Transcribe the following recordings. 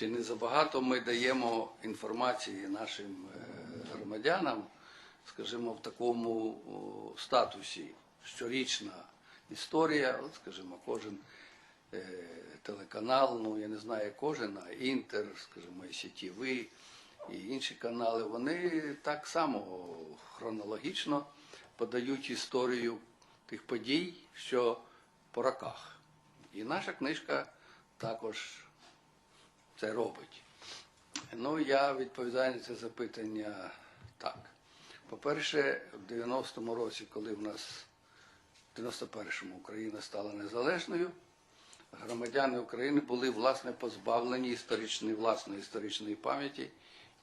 чи не забагато ми даємо інформації нашим е, громадянам, скажімо, в такому статусі щорічна історія, от, скажімо, кожен е, телеканал, ну я не знаю кожен, а Інтер, скажімо, і сітєвий, і інші канали, вони так само хронологічно подають історію тих подій, що по роках. І наша книжка також це робить. Ну, я відповідаю на це запитання так. По-перше, в 90-му році, коли в нас в 91-му Україна стала незалежною, громадяни України були власне позбавлені історичної власної історичної пам'яті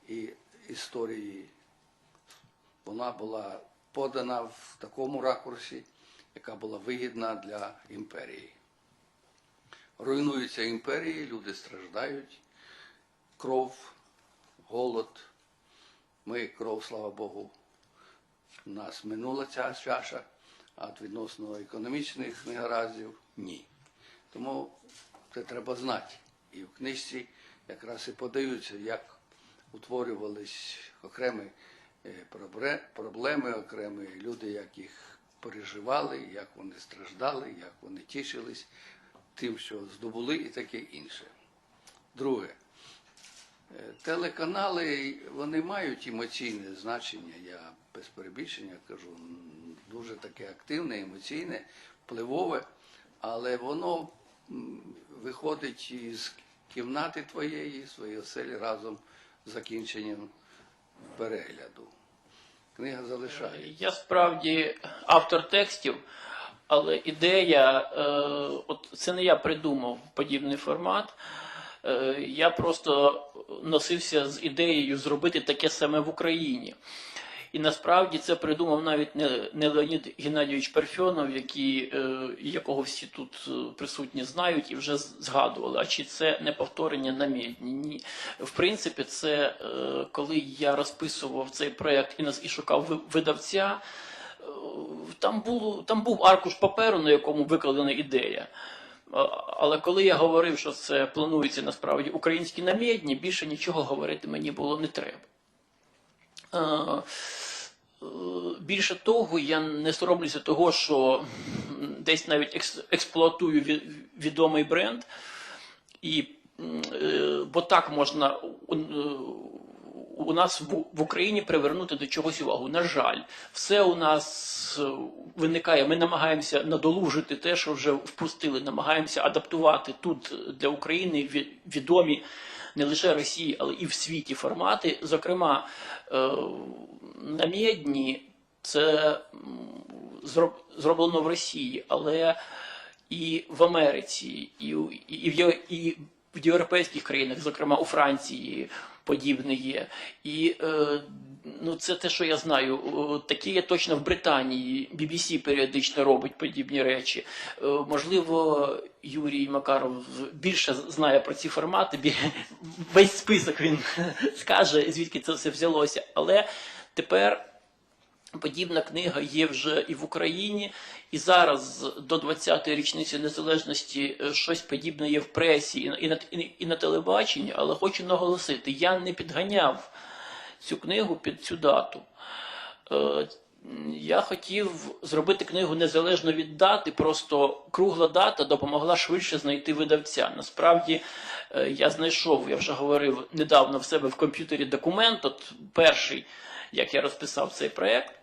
і історії. Вона була подана в такому ракурсі, яка була вигідна для імперії. Руйнуються імперії, люди страждають, кров, голод. Ми кров, слава Богу, у нас минула ця чаша, а відносно економічних негараздів ні. Тому це треба знати. І в книжці якраз і подаються, як утворювались окремі е, проблеми, окремі люди, як їх переживали, як вони страждали, як вони тішились тим, що здобули, і таке інше. Друге, телеканали вони мають емоційне значення, я без перебільшення кажу, дуже таке активне, емоційне, впливове, але воно виходить із кімнати твоєї, своєї оселі разом з закінченням перегляду. Книга залишає. Я справді автор текстів, але ідея, е, от це не я придумав подібний формат. Е, я просто носився з ідеєю зробити таке саме в Україні. І насправді це придумав навіть не, не Леонід Геннадійович Парфьонов, який, е, якого всі тут е, присутні знають і вже згадували. А чи це не повторення намідні? Ні. В принципі, це коли я розписував цей проєкт і, нас- і шукав видавця, там, було, там був аркуш паперу, на якому викладена ідея. Але коли я говорив, що це планується насправді українські намідні, більше нічого говорити мені було не треба. Е, е, Більше того, я не соромлюся того, що десь навіть експлуатую відомий бренд, і, е, бо так можна у- нас в Україні привернути до чогось увагу. На жаль, все у нас е, виникає. Ми намагаємося надолужити те, що вже впустили, намагаємося адаптувати тут для України відомі не лише Росії, але і в світі формати. Зокрема, е, намєдні це зроблено в Росії, але і в Америці, і, в, і в європейських країнах, зокрема у Франції, подібне є. І е, ну, це те, що я знаю. Такі є точно в Британії. BBC періодично робить подібні речі. Е, можливо, Юрій Макаров більше знає про ці формати. Весь список він скаже, звідки це все взялося. Але тепер. Подібна книга є вже і в Україні, і зараз до 20-ї річниці незалежності е, щось подібне є в пресі і на, і і на телебаченні, але хочу наголосити, я не підганяв цю книгу під цю дату. Е, Я хотів зробити книгу незалежно від дати, просто кругла дата допомогла швидше знайти видавця. Насправді е, я знайшов, я вже говорив недавно в себе в комп'ютері документ, от перший, як я розписав цей проєкт, е,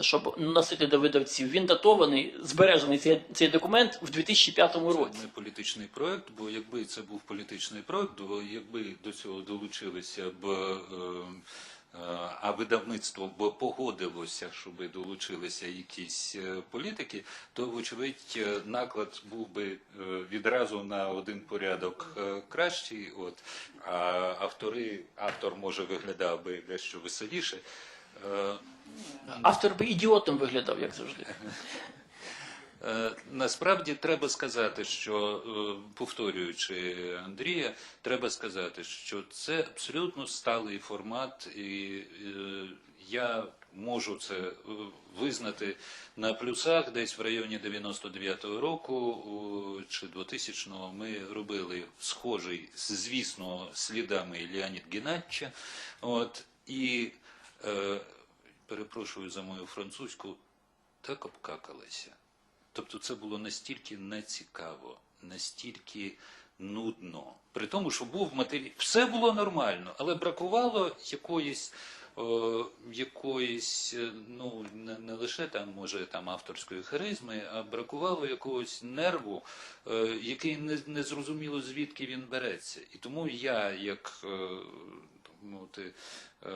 щоб носити до видавців. Він датований, збережений цей, цей документ в 2005 році. Це не політичний проект, бо якби це був політичний проект, то якби до цього долучилися б. е, е, А видавництво б погодилося, щоб долучилися якісь е, політики, то вочевидь наклад був би відразу на один порядок кращий. От а автори, автор може виглядав би дещо веселіше. Е, Автор би ідіотом виглядав, як завжди. Е, Насправді треба сказати, що е, повторюючи Андрія, треба сказати, що це абсолютно сталий формат, і я можу це визнати на плюсах, десь в районі 99-го року чи 2000-го ми робили схожий, звісно, слідами Леонід Геннадьевича. От, і е, перепрошую за мою французьку, так обкакалися. Тобто це було настільки нецікаво, настільки нудно. При тому, що був матеріал. Все було нормально, але бракувало якоїсь. О, якоїсь, е, ну не, не лише там, може, там авторської харизми, а бракувало якогось нерву, е, який не, не зрозуміло звідки він береться. І тому я, як е, мовити, е,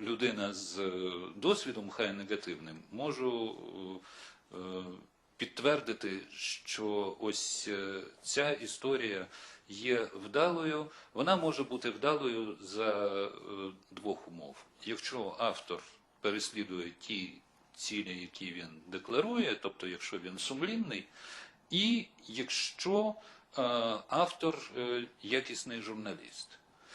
людина з е, досвідом, хай негативним, можу е, підтвердити, що ось е, ця історія є вдалою. Вона може бути вдалою за е, двох умов. Якщо автор переслідує ті цілі, які він декларує, тобто якщо він сумлінний, і якщо автор якісний журналіст.